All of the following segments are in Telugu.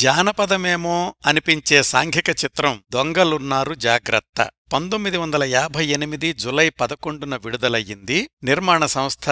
జానపదమేమో అనిపించే సాంఘిక చిత్రం దొంగలున్నారు జాగ్రత్త. పంతొమ్మిది వందల యాభై ఎనిమిది జులై పదకొండున విడుదలయ్యింది నిర్మాణ సంస్థ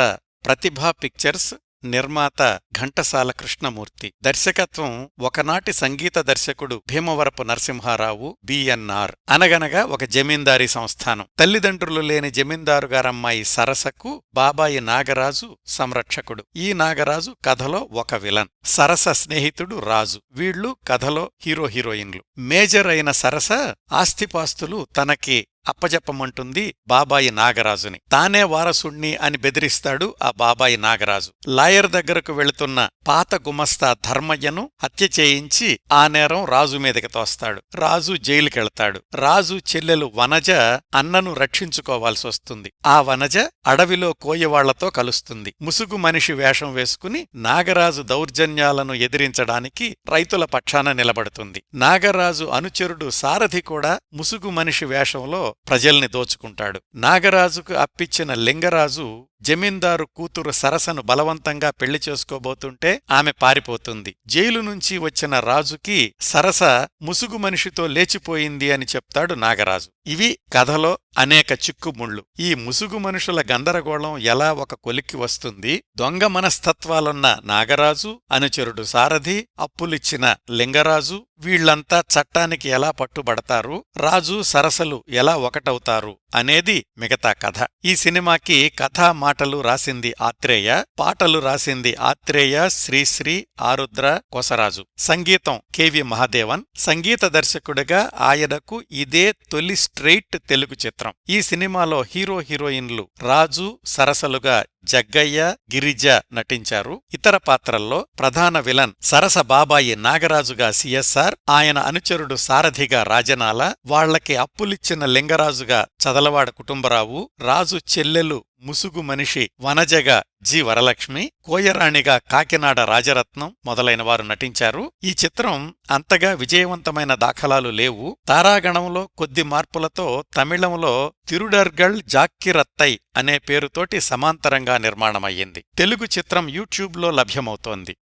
ప్రతిభా పిక్చర్స్ నిర్మాత ఘంటసాల కృష్ణమూర్తి. దర్శకత్వం ఒకనాటి సంగీత దర్శకుడు భీమవరపు నరసింహారావు బిఎన్ఆర్ అనగనగా ఒక జమీందారీ సంస్థానం. తల్లిదండ్రులు లేని జమీందారు గారమ్మాయి సరసకు బాబాయి నాగరాజు సంరక్షకుడు. ఈ నాగరాజు కథలో ఒక విలన్. సరస స్నేహితుడు రాజు. వీళ్ళు కథలో హీరో హీరోయిన్లు. మేజర్ అయిన సరస ఆస్తిపాస్తులు తనకి అప్పజెప్పమంటుంది బాబాయి నాగరాజుని. తానే వారసుణ్ణి అని బెదిరిస్తాడు ఆ బాబాయి నాగరాజు. లాయర్ దగ్గరకు వెళుతున్న పాత గుమస్తా ధర్మయ్యను హత్య చేయించి ఆ నేరం రాజు మీదకి తోస్తాడు. రాజు జైలుకెళ్తాడు. రాజు చెల్లెలు వనజ అన్నను రక్షించుకోవాల్సొస్తుంది ఆ వనజ అడవిలో కోయవాళ్ళతో కలుస్తుంది. ముసుగు మనిషి వేషం వేసుకుని నాగరాజు దౌర్జన్యాలను ఎదిరించడానికి రైతుల పక్షాన నిలబడుతుంది. నాగరాజు అనుచరుడు సారథి కూడా ముసుగు మనిషి వేషంలో ప్రజల్ని దోచుకుంటాడు. నాగరాజుకు అప్పిచ్చిన లింగరాజు జమీందారు కూతురు సరసను బలవంతంగా పెళ్ళి చేసుకోబోతుంటే ఆమె పారిపోతుంది. జైలు నుంచి వచ్చిన రాజుకి సరస ముసుగు మనిషితో లేచిపోయింది అని చెప్తాడు నాగరాజు. ఇవి కథలో అనేక చిక్కుముళ్ళు. ఈ ముసుగు మనుషుల గందరగోళం ఎలా ఒక కొలిక్కి వస్తుంది? దొంగ మనస్తత్వాలున్న నాగరాజు అనుచరుడు సారథి అప్పులిచ్చిన లింగరాజు వీళ్ళంతా చట్టానికి ఎలా పట్టుబడతారు? రాజు సరసలు ఎలా ఒకటవుతారు? అనేది మిగతా కథ. ఈ సినిమాకి కథా మాటలు రాసింది ఆత్రేయ పాటలు రాసింది ఆత్రేయ శ్రీశ్రీ ఆరుద్ర కొసరాజు. సంగీతం కెవి మహాదేవన్. సంగీత దర్శకుడిగా ఆయనకు ఇదే తొలి స్ట్రెయిట్ తెలుగు చిత్రం. ఈ సినిమాలో హీరో హీరోయిన్లు రాజు సరసలుగా జగ్గయ్య గిరిజ నటించారు. ఇతర పాత్రల్లో ప్రధాన విలన్ సరస బాబాయి నాగరాజుగా సిఎస్ఆర్ ఆయన అనుచరుడు సారథిగా రాజనాల వాళ్ళకి అప్పులిచ్చిన లింగరాజుగా చదలవాడ కుటుంబరావు రాజు చెల్లెలు ముసుగు మనిషి వనజగ జి వరలక్ష్మి కోయరాణిగా కాకినాడ రాజరత్నం మొదలైన వారు నటించారు. ఈ చిత్రం అంతగా విజయవంతమైన దాఖలాలు లేవు. తారాగణంలో కొద్ది మార్పులతో తమిళంలో తిరుడర్గళ్ జాక్కిరత్తై అనే పేరుతోటి సమాంతరంగా నిర్మాణమయ్యింది. తెలుగు చిత్రం యూట్యూబ్లో లభ్యమవుతోంది.